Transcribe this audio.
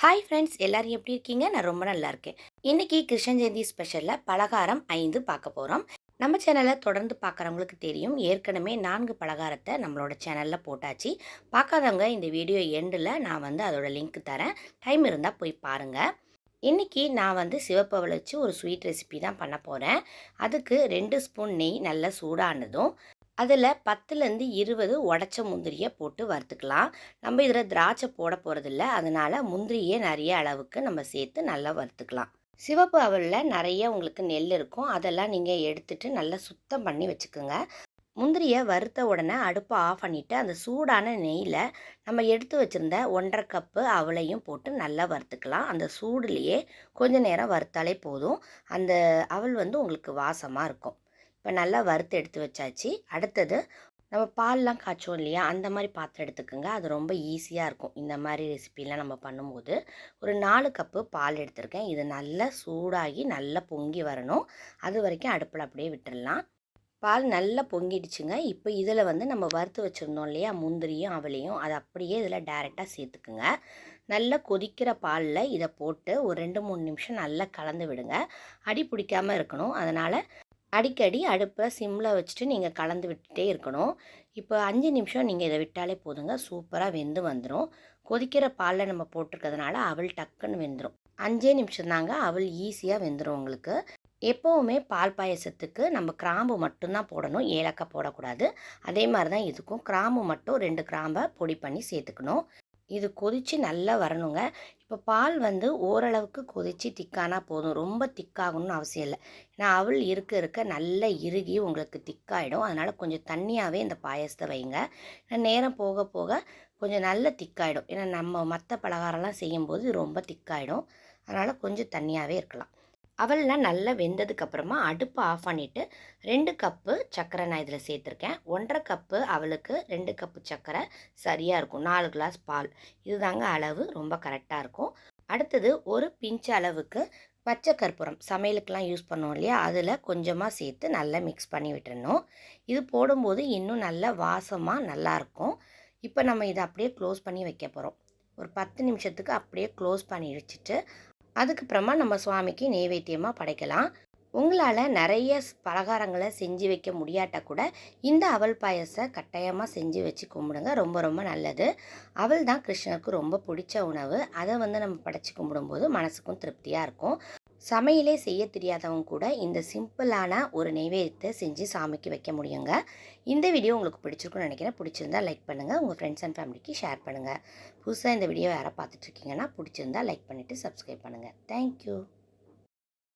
Hi friends எல்லாரும் எப்படி இருக்கீங்க? நான் ரொம்ப நல்லா இருக்கேன். இன்னைக்கு கிருஷ்ண ஜெயந்தி ஸ்பெஷலில் பலகாரம் ஐந்து பார்க்க போகிறோம் நம்ம சேனலை தொடர்ந்து பார்க்குறவங்களுக்கு தெரியும். ஏற்கனவே நான்கு பலகாரத்தை நம்மளோட சேனலில் போட்டாச்சு. பார்க்காதவங்க இந்த வீடியோ எண்டில் நான் வந்து அதோட லிங்க் தரேன். டைம் இருந்தால் போய் பாருங்கள் இன்றைக்கி நான் வந்து சிவப்பை வச்சு ஒரு ஸ்வீட் ரெசிபி தான் பண்ண போகிறேன் அதுக்கு ரெண்டு ஸ்பூன் நெய் நல்லா சூடானதும் அதில் பத்துலேருந்து இருபது உடச்ச முந்திரியை போட்டு வறுத்துக்கலாம். நம்ம இதில் திராட்சை போட போகிறதில்ல அதனால் முந்திரியே நிறைய அளவுக்கு நம்ம சேர்த்து நல்லா வறுத்துக்கலாம். சிவப்பு அவலில் நிறைய உங்களுக்கு நெல் இருக்கும். அதெல்லாம் நீங்கள் எடுத்துட்டு நல்லா சுத்தம் பண்ணி வச்சுக்கோங்க. முந்திரியை வறுத்த உடனே அடுப்பை ஆஃப் பண்ணிவிட்டு அந்த சூடான நெய்யில் நம்ம எடுத்து வச்சுருந்த ஒன்றரை கப்பு அவளையும் போட்டு நல்லா வறுத்துக்கலாம். அந்த சூடுலேயே கொஞ்ச நேரம் வறுத்தாலே போதும். அந்த அவல் வந்து உங்களுக்கு வாசமாக இருக்கும். இப்போ நல்லா வறுத்து எடுத்து வச்சாச்சு. அடுத்தது நம்ம பால்லாம் காய்ச்சோம் இல்லையா? அந்த மாதிரி பாத்திரம் எடுத்துக்கோங்க. அது ரொம்ப ஈஸியாக இருக்கும். இந்த மாதிரி ரெசிபிலாம் நம்ம பண்ணும்போது ஒரு நாலு கப்பு பால் எடுத்திருக்கேன். இது நல்லா சூடாகி நல்லா பொங்கி வரணும். அது வரைக்கும் அடுப்பில் அப்படியே விட்டுடலாம் பால் நல்லா பொங்கிடுச்சுங்க. இப்போ இதில் வந்து நம்ம வறுத்து வச்சுருந்தோம் இல்லையா? முந்திரியும் அவளையும் அதை அப்படியே இதில் டேரெக்டாக சேர்த்துக்குங்க. நல்லா கொதிக்கிற பாலில் இதை போட்டு ஒரு ரெண்டு மூணு நிமிஷம் நல்லா கலந்து விடுங்க. அடி பிடிக்காமல் இருக்கணும். அதனால் அடிக்கடி அடுப்பை சிம்மில் வச்சுட்டு நீங்கள் கலந்து விட்டுட்டே இருக்கணும். இப்போ அஞ்சு நிமிஷம் நீங்கள் இதை விட்டாலே போதுங்க. சூப்பராக வெந்து வந்துடும் கொதிக்கிற பாலில் நம்ம போட்டிருக்கிறதுனால அவள் டக்குன்னு வெந்துடும் அஞ்சே நிமிஷம் தாங்க அவள் ஈஸியாக வெந்துடும் உங்களுக்கு. எப்போவுமே பால் பாயசத்துக்கு நம்ம கிராம்பு மட்டும்தான் போடணும். ஏலக்காய் போடக்கூடாது. அதே மாதிரி தான் இதுக்கும் கிராம்பு மட்டும் ரெண்டு கிராம்பை பொடி பண்ணி சேர்த்துக்கணும். இது கொதித்து நல்லா வரணுங்க. இப்போ பால் வந்து ஓரளவுக்கு கொதித்து திக்கானா போதும். ரொம்ப திக்காகணும்னு அவசியம் இல்லை. ஏன்னா அவள் இருக்க இருக்க நல்லா இறுகி உங்களுக்கு திக்காயிடும் அதனால் கொஞ்சம் தண்ணியாகவே இந்த பாயசத்தை வைங்க. நேரம் போக போக கொஞ்சம் நல்லா திக்காயிடும் ஏன்னா நம்ம மற்ற பலகாரம்லாம் செய்யும்போது ரொம்ப திக்காயிடும் அதனால் கொஞ்சம் தண்ணியாகவே இருக்கலாம். அவல்லாம் நல்லா வெந்ததுக்கப்புறமா அடுப்பை ஆஃப் பண்ணிவிட்டு ரெண்டு கப்பு சர்க்கரை நான் இதில் சேர்த்துருக்கேன். ஒன்றரை கப்பு அவளுக்கு ரெண்டு கப்பு சர்க்கரை சரியாக இருக்கும். நாலு கிளாஸ் பால். இதுதாங்க அளவு. ரொம்ப கரெக்டாக இருக்கும். அடுத்தது ஒரு பிஞ்ச் அளவுக்கு பச்சை கற்பூரம். சமையலுக்கெலாம் யூஸ் பண்ணோம் இல்லையா? அதில் கொஞ்சமாக சேர்த்து நல்லா மிக்ஸ் பண்ணி விட்டுறணும். இது போடும்போது இன்னும் நல்ல வாசமாக நல்லாயிருக்கும் இப்போ நம்ம இதை அப்படியே க்ளோஸ் பண்ணி வைக்க போகிறோம் ஒரு பத்து நிமிஷத்துக்கு அப்படியே க்ளோஸ் பண்ணி வச்சுட்டு அதுக்கப்புறமா நம்ம சுவாமிக்கு நெய்வேத்தியமாக படைக்கலாம். உங்களால் நிறைய பலகாரங்களை செஞ்சு வைக்க முடியாட்ட கூட இந்த அவல் பாயசை கட்டாயமாக செஞ்சு வச்சு கும்பிடுங்க. ரொம்ப ரொம்ப நல்லது. அவள் தான் கிருஷ்ணருக்கு ரொம்ப பிடிச்ச உணவு. அதை வந்து நம்ம படைச்சி கும்பிடும்போது மனசுக்கும் திருப்தியாக இருக்கும். சமையலே செய்ய தெரியாதவங்க கூட இந்த சிம்பிளான ஒரு நெய்வேத்தியத்தை செஞ்சு சாமிக்கு வைக்க முடியுங்க. இந்த வீடியோ உங்களுக்கு பிடிச்சிருக்குன்னு நினைக்கிறேன். பிடிச்சிருந்தா லைக் பண்ணுங்கள் உங்கள் ஃப்ரெண்ட்ஸ் அண்ட் ஃபேமிலிக்கு ஷேர் பண்ணுங்கள் புதுசாக இந்த வீடியோ யாரை பார்த்துட்ருக்கீங்கன்னா பிடிச்சிருந்தா லைக் பண்ணிவிட்டு சப்ஸ்கிரைப் பண்ணுங்கள் தேங்க்யூ